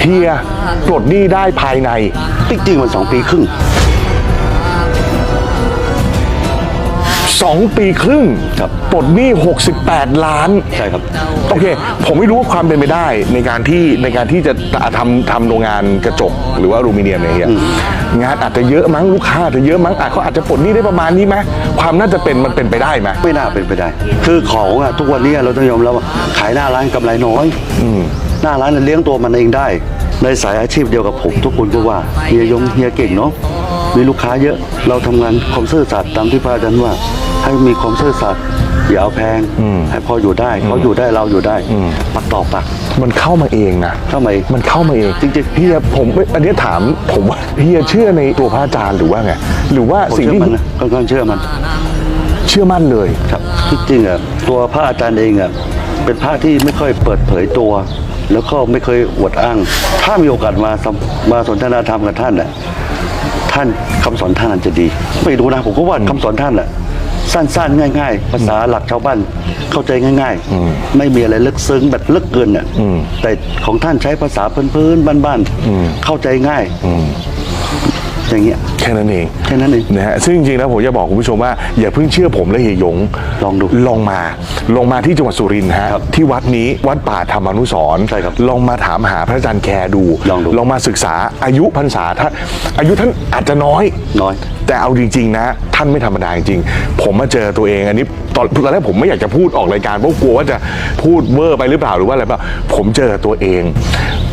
เฮียปลดหนี้ได้ภายใน จริงๆมันสองปีครึ่ง2ปีครึ่งครับปลดหนี้ 68 ล้าน ใช่ครับ โอเค ผมไม่รู้ว่าความเป็นไปได้ในการที่ในการที่จะทำทำโรงงานกระจกหรือว่าอลูมิเนียมเนี่ยเฮียงานอาจจะเยอะมั้งลูกค้าอาจจะเยอะมั้งอาจเขาอาจจะปลดหนี้ได้ประมาณนี้ไหมความน่าจะเป็นมันเป็นไปได้ไหมไม่น่าเป็นไปได้ คือของอะทุกวันนี้เราต้องยอมรับว่าขายหน้าร้านกำไรน้อย หน้าร้านน่ะเลี้ยงตัวมันเองได้ ในสายอาชีพเดียวกับผมทุกคนก็ว่าเฮียยงเฮียเก่งเนาะมีลูกค้าเยอะเราทำงานความซื่อสัตย์ตามที่พระอาจารย์ว่า ให้มีความซื่อสัตย์อย่าเอาแพงให้พออยู่ได้เขาอยู่ได้เราอยู่ได้ปักต่อปักมันเข้ามาเองนะเข้ามาเองมันเข้ามาเองจริงๆเฮียผมอันนี้ถามผมว่าเฮียเชื่อในตัวพระอาจารย์หรือว่าไงหรือว่าผมสิ่งเชื่อที่มันนะค่อนข้างเชื่อมัน เชื่อมั่นเลยครับที่จริงอะตัวพระอาจารย์เองอะเป็นพระที่ไม่ค่อยเปิดเผยตัว แล้วก็ไม่เคยอวดอ้าง ถ้ามีโอกาสมาสัมมาสนทนาธรรมกับท่านอะท่านคำสอนท่านอาจจะดี ไม่รู้นะผมก็ว่าคำสอนท่านอะสั้นๆ ง่าย ๆ ภาษาหลักชาวบ้านเข้าใจง่าย ๆ ไม่มีอะไรลึกซึ้งแบบลึกเกินอะแต่ของท่านใช้ภาษาพื้นๆบ้านๆเข้าใจง่าย อย่างเงี้ยแค่นั้นเองแค่นั้นเองนะฮะซึ่งจริงๆแล้วผมจะบอกคุณผู้ชมว่าอย่าเพิ่งเชื่อผมและเฮียหยงลองดูลองมา ลองมาที่จังหวัดสุรินทร์ฮะครับที่วัดนี้วัดป่าธรรมานุสรณ์ใช่ครับลองมาถามหาพระอาจารย์แคร์ดูลองดูลองมาศึกษาอายุพรรษาท่านอายุท่านอาจจะน้อย น้อย แต่เอาจริง ๆ นะ ท่านไม่ธรรมดาจริงๆ ผมมาเจอตัวเองอันนี้ตอนตอนแรกผมไม่อยากจะพูดออกรายการเพราะกลัวว่าจะพูดเวอร์ไปหรือเปล่าหรือว่าอะไรเปล่าผมเจอตัวเอง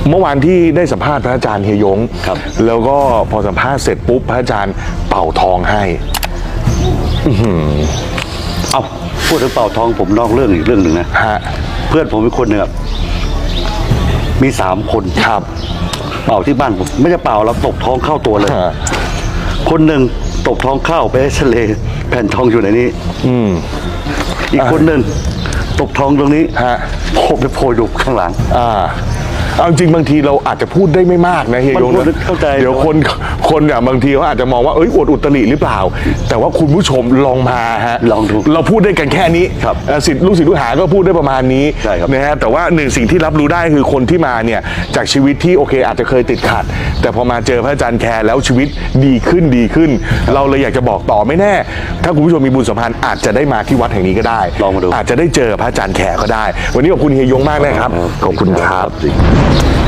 เมื่อวานที่ได้สัมภาษณ์พระอาจารย์เฮียยงครับ แล้วก็พอสัมภาษณ์เสร็จปุ๊บพระอาจารย์เป่าทองให้เอาพูดถึงเป่าทองผมนอกเรื่องอีกเรื่องหนึ่งนะ ฮะ เพื่อนผมเป็นคนหนึ่งอะมีสามคนครับ เป่าที่บ้านผมไม่จะเป่าเราตกท้องเข้าตัวเลย ฮะ คนหนึ่งตกท้องเข้าไปเอ็กซเรย์แผ่นทองอยู่ในนี้ อืม อีกคนหนึ่งตกท้องตรงนี้ฮะโผล่ไปโผล่อยู่ข้างหลัง อ่า เอาจริงบางทีเราอาจจะพูดได้ไม่มากนะเฮียมันยงพูดนะเข้าใจ เดี๋ยวคนคนอย่างบางทีเขาอาจจะมองว่าเอ้ยอวดอุตริหรือเปล่า แต่ว่าคุณผู้ชมลองมาฮะลองดูเราพูดได้กันแค่นี้ครับเอ่อสิทธิ์ลูกศิษย์ลูกหาก็พูดได้ประมาณนี้ใช่ครับ นะฮะแต่ว่าหนึ่งสิ่งที่รับรู้ได้คือคนที่มาเนี่ยจากชีวิตที่โอเคอาจจะเคยติดขัด แต่พอมาเจอพระอาจารย์แคร์แล้วชีวิตดีขึ้นดีขึ้น เราเลยอยากจะบอกต่อไม่แน่ ถ้าคุณผู้ชมมีบุญสัมพันธ์อาจจะได้มาที่วัดแห่งนี้ก็ได้ลองมาดู อาจจะได้เจอพระอาจารย์แขกก็ได้ วันนี้ขอบคุณเฮียยงมากนะครับขอบคุณครับ Thank you.